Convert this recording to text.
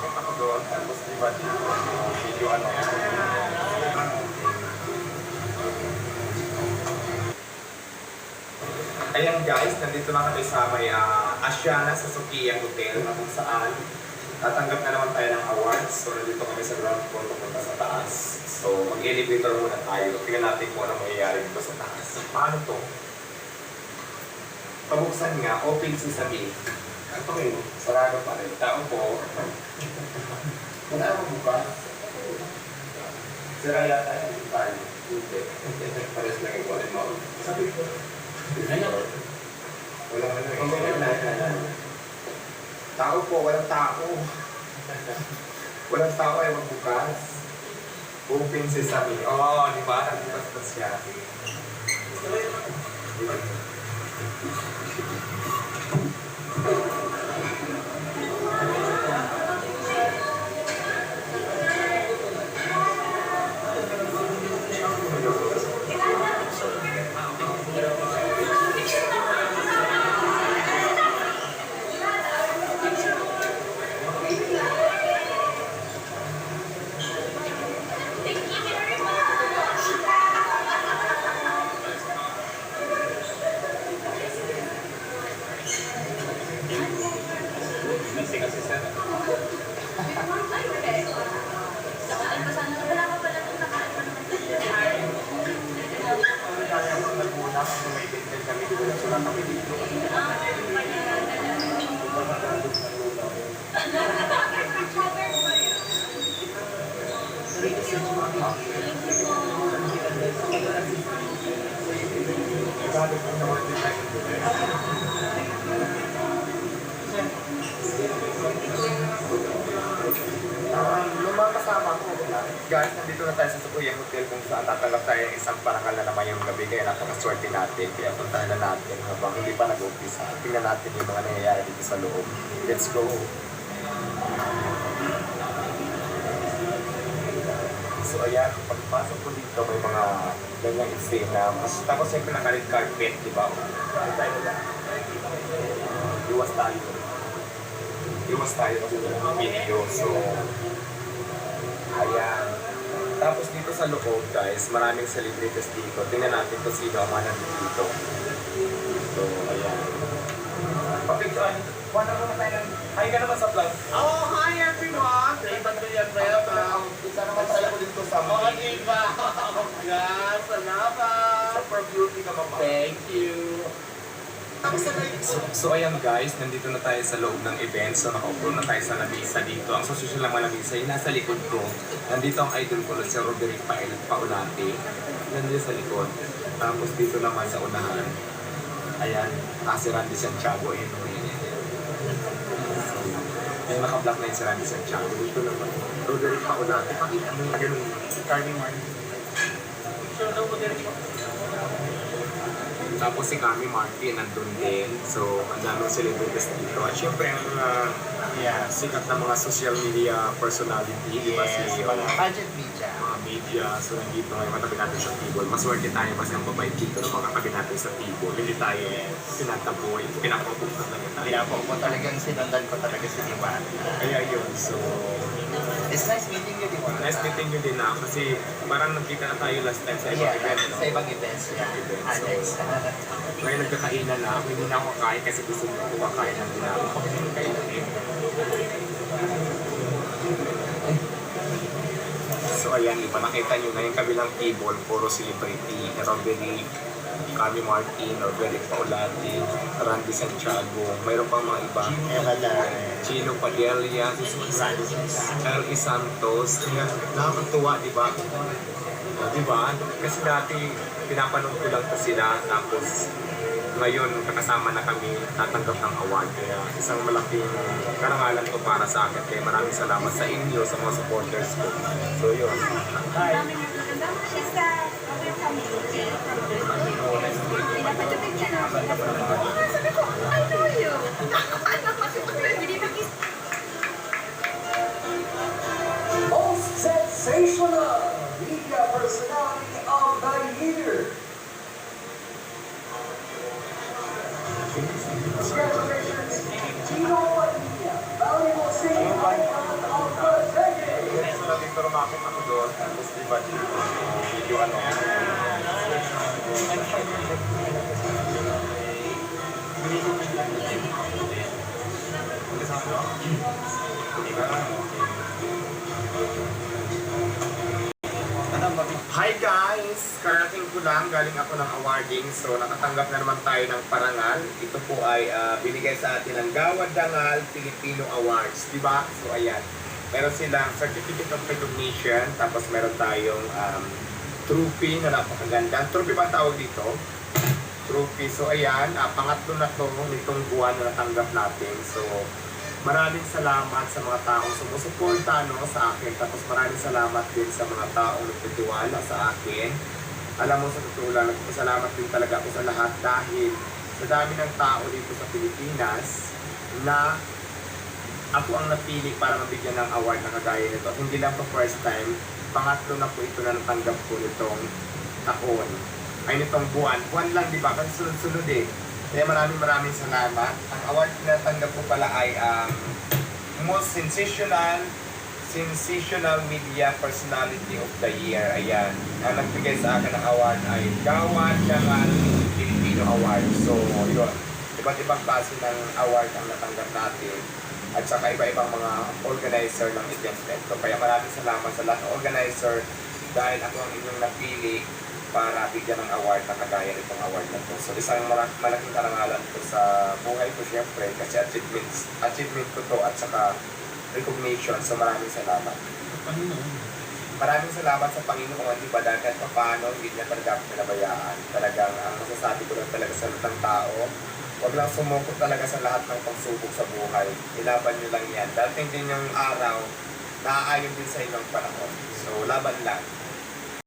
what? Video ano? Ayan guys, nandito na kami sa may ah, Asiana sa Sophia Hotel na kung saan tatanggap na naman tayo ng awards. So nandito kami sa ground floor papunta sa taas. So mag-elevator muna tayo. Tingnan natin kung ano mangyayari dito sa taas. Paano to? Pabuksan nga, open sesame. Ito kayo, sarado pa rin. Tao po. Wala akong bukas. Sira yata yung tayo. Hindi. Pares lang yung wallet mo. Sabi ko. Ano eh. Tao po, walang tao. walang tao ay magbukas. Open sesame. Oo, oh, di ba? Nagbukas pa siya. Yung guys, nandito na tayo sa Sukuya Hotel kung saan tatanggap tayo ng isang parangal na naman yung gabi. Kaya napakaswerte natin. Kaya puntahan na natin habang hindi pa nag-umpisa. Tingnan natin yung mga nangyayari dito sa loob. Let's go! Ayan, pagpasok ko dito may mga ganyang eksena. Mas, tapos siyempre naka-red carpet, di ba? Iwas tayo. Iwas tayo kasi video. So, ayan. Tapos dito sa loob, guys, maraming celebrities dito. Tingnan natin kung sino ang mga dito. So, ayan. Papicturan. Na naman tayo. Hi ka naman sa vlog. Oh, hi everyone! Raymond Villanueva. Welcome. Isa naman tayo ko dito sa Oh, Eva! Yes, salamat! Super beauty ka, mama. Thank you. So, so ayan guys, nandito na tayo sa loob ng event. So nakaupo na tayo sa lamisa dito. Ang susunod lang mga lamisa, yung nasa likod ko. Nandito ang idol ko, si Roderick Pael Paulante. Nandito sa likod. Tapos dito naman sa unahan. Ayan, ah, si Randy Santiago. Ayun, oh, yun. Yung naka-block na yun si Randy Santiago. Dito naman, Roderick Paulante. Pakita mo yung ganun. Carly Martin. Sure daw mo din po. Tapos si Kami Martin nandun din. So, ang daming celebrities dito. At syempre, ang mga Yeah. sikat na mga social media personality, di ba? Yes, Si budget media. Media. So, nandito ngayon katabi natin sa table. Maswerte tayo kasi ang babae dito na mga katabi natin sa table. Hindi tayo pinataboy. Pinapapukta talaga tayo. Kaya po po talagang sinundan ko talaga si Diwan. Kaya yun. So, It's nice meeting you, Diwan. nice meeting you din na kasi parang nagkita na tayo last time sa ibang Yeah, event. No? sa ibang events. Yeah. Events, Ah, so-. Ngayon nagkakainan na ako. Hindi na ako kakain kasi gusto mo ako kakain ng ginagawa ko. Kainan So ayan, iba nakita nyo na yung kabilang table, puro celebrity, Robbery, Cami Martin, Roberic Paulati, Randy Santiago, mayroon pang mga iba. Chino Padilla. L.E. Santos, nakakatuwa, di ba? Di ba? Kasi dati, pinapanood ko lang to sila, tapos ngayon, kakasama na kami, tatanggap ng award. Kaya isang malaking karangalan to para sa akin. Kaya maraming salamat sa inyo, sa mga supporters ko. So yun. Hi! Most sensational media personality of the year. Makakit ako doon. Tapos di ba, video ano. Hi guys! Karating ko lang, galing ako ng awarding. So nakatanggap na naman tayo ng parangal. Ito po ay ah, binigay sa atin ng Gawad Dangal Filipino Awards. di ba? So ayan. Meron silang Certificate of Recognition. Tapos meron tayong um, trophy na napakaganda. Trophy ba tawag dito? Trophy. So ayan, ah, pangatlo na to nitong buwan na natanggap natin. So Maraming salamat sa mga taong sumusuporta no, sa akin. Tapos maraming salamat din sa mga taong nagtitiwala sa akin. Alam mo sa totoo lang, nagpasalamat din talaga ako sa lahat dahil sa dami ng tao dito sa Pilipinas na ako ang napili para mabigyan ng award na kagaya nito. Hindi lang po first time, pangatlo na po ito na natanggap ko nitong taon. Ay nitong buwan. Buwan lang, di ba? Kasi sunod-sunod eh. Kaya maraming maraming salamat. Ang award na natanggap ko pala ay ang Most Sensational Sensational Media Personality of the Year. Ayan. Ang nagbigay sa akin ng award ay Gawad Dangal Filipino Award. So, yun. Iba't ibang klase ng award ang natanggap natin at saka iba-ibang mga organizer ng event na ito. Kaya maraming salamat sa lahat ng organizer dahil ako ang inyong napili para bigyan ng award na kagaya nitong award na to. So isang malaking karangalan to sa buhay ko syempre kasi achievements, achievement ko to at saka recognition. So maraming salamat. Maraming salamat sa Panginoon, di ba? Dahil kahit pa paano, hindi niya talaga ako pinabayaan. Talagang ang masasabi ko lang talaga sa lahat ng tao, huwag lang sumukot talaga sa lahat ng pagsubok sa buhay. Ilaban niyo lang yan. Darating din yung araw, naaayon din sa inyong panahon. So, laban lang.